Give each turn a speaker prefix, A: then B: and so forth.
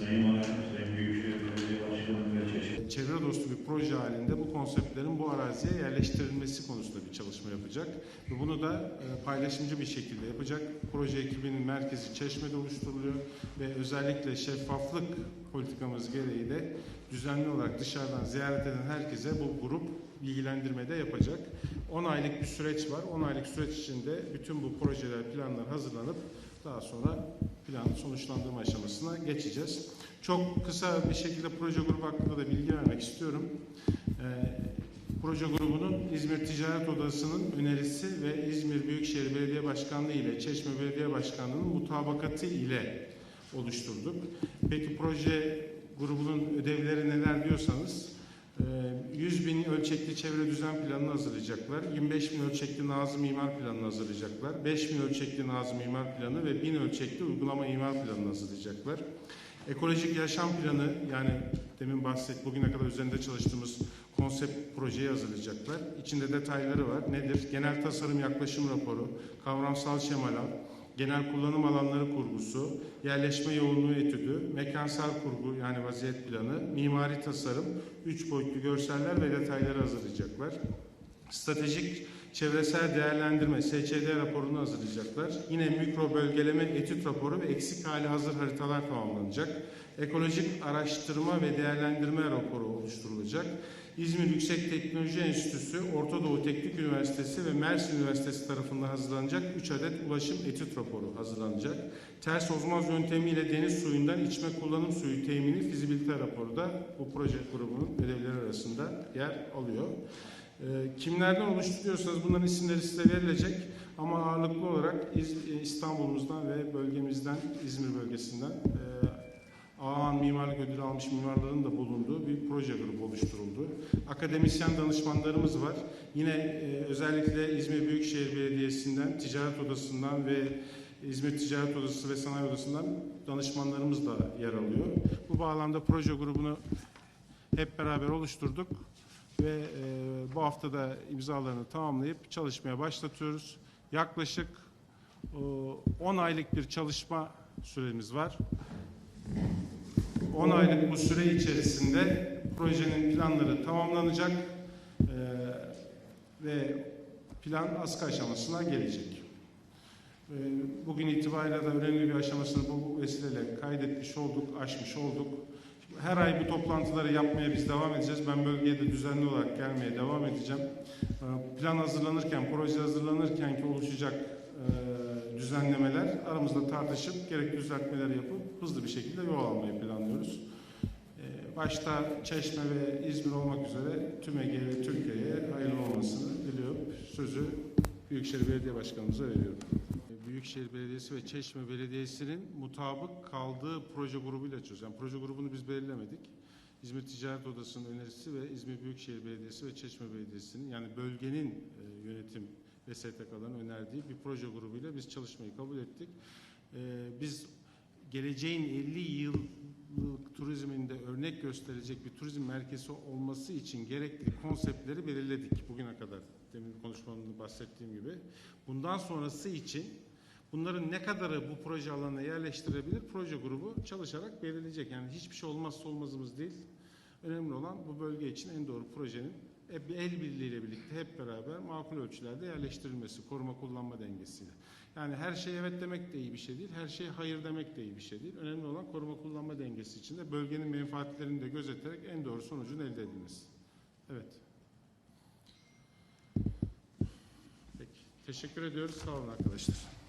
A: Sayın
B: çevre dostu bir proje halinde bu konseptlerin bu araziye yerleştirilmesi konusunda bir çalışma yapacak. Ve bunu da e, paylaşımcı bir şekilde yapacak. Proje ekibinin merkezi Çeşme'de oluşturuluyor ve özellikle şeffaflık politikamız gereği de düzenli olarak dışarıdan ziyaret eden herkese bu grup bilgilendirmede yapacak. 10 aylık bir süreç var. 10 aylık süreç içinde bütün bu projeler, planlar hazırlanıp daha sonra planın sonuçlandırma aşamasına geçeceğiz. Çok kısa bir şekilde proje grubu hakkında da bilgi vermek istiyorum. Ee, proje grubunun İzmir Ticaret Odası'nın önerisi ve İzmir Büyükşehir Belediye Başkanlığı ile Çeşme Belediye Başkanlığı'nın mutabakatı ile oluşturduk. Peki proje grubunun ödevleri neler diyorsanız, 100 bin ölçekli çevre düzen planını hazırlayacaklar. 25 bin ölçekli nazım imar planını hazırlayacaklar. 5 bin ölçekli nazım imar planı ve 1000 ölçekli uygulama imar planını hazırlayacaklar. Ekolojik yaşam planı yani demin bahset bugüne kadar üzerinde çalıştığımız konsept projeyi hazırlayacaklar. İçinde detayları var. Nedir? Genel tasarım yaklaşım raporu, kavramsal şemalar, genel kullanım alanları kurgusu, yerleşme yoğunluğu etüdü, mekansal kurgu yani vaziyet planı, mimari tasarım, üç boyutlu görseller ve detayları hazırlayacaklar. Stratejik çevresel değerlendirme SÇD raporunu hazırlayacaklar. Yine mikro bölgeleme etüt raporu ve eksik hali hazır haritalar tamamlanacak. Ekolojik araştırma ve değerlendirme raporu oluşturulacak. İzmir Yüksek Teknoloji Enstitüsü, Orta Doğu Teknik Üniversitesi ve Mersin Üniversitesi tarafından hazırlanacak 3 adet ulaşım etüt raporu hazırlanacak. Ters ozmoz yöntemiyle deniz suyundan içme kullanım suyu temini fizibilite raporu da bu proje grubunun ödevleri arasında yer alıyor. Ee, Kimlerden oluştu diyorsanız bunların isimleri size verilecek ama ağırlıklı olarak İstanbul'umuzdan ve bölgemizden, İzmir bölgesinden Mimarlık Ödülü almış mimarların da bulunduğu bir proje grubu oluşturuldu. Akademisyen danışmanlarımız var. Yine e, özellikle İzmir Büyükşehir Belediyesi'nden, Ticaret Odası'ndan ve İzmir Ticaret Odası ve Sanayi Odası'ndan danışmanlarımız da yer alıyor. Bu bağlamda proje grubunu hep beraber oluşturduk ve e, bu hafta da imzalarını tamamlayıp çalışmaya başlatıyoruz. Yaklaşık e, 10 aylık bir çalışma süremiz var. 10 aylık bu süre içerisinde projenin planları tamamlanacak e, ve plan askı aşamasına gelecek. E, Bugün itibariyle de önemli bir aşamasını bu vesileyle kaydetmiş olduk, aşmış olduk. Her ay bu toplantıları yapmaya biz devam edeceğiz. Ben bölgeye de düzenli olarak gelmeye devam edeceğim. E, Plan hazırlanırken, proje hazırlanırken ki oluşacak e, düzenlemeler aramızda tartışıp gerekli düzeltmeler yapıp hızlı bir şekilde yol almayı planlıyoruz. E, Başta Çeşme ve İzmir olmak üzere tüm Ege ve Türkiye'ye hayırlı olmasını diliyorum. Sözü Büyükşehir Belediye Başkanımıza veriyorum. Büyükşehir Belediyesi ve Çeşme Belediyesi'nin mutabık kaldığı proje grubuyla açıyoruz. Yani proje grubunu biz belirlemedik. İzmir Ticaret Odası'nın önerisi ve İzmir Büyükşehir Belediyesi ve Çeşme Belediyesi'nin yani bölgenin e, yönetim STK'ların önerdiği bir proje grubuyla biz çalışmayı kabul ettik. E, biz geleceğin 50 yıllık turizminde örnek gösterecek bir turizm merkezi olması için gerekli konseptleri belirledik bugüne kadar. Demin konuşmamda bahsettiğim gibi. Bundan sonrası için bunların ne kadarı bu proje alanına yerleştirebilir proje grubu çalışarak belirleyecek. Yani hiçbir şey olmazsa olmazımız değil. Önemli olan bu bölge için en doğru projenin el birliğiyle birlikte hep beraber makul ölçülerde yerleştirilmesi, koruma kullanma dengesiyle. Yani her şey evet demek de iyi bir şey değil, her şey hayır demek de iyi bir şey değil. Önemli olan koruma kullanma dengesi içinde bölgenin menfaatlerini de gözeterek en doğru sonucun elde edilmesi. Evet. Peki. Teşekkür ediyoruz. Sağ olun arkadaşlar.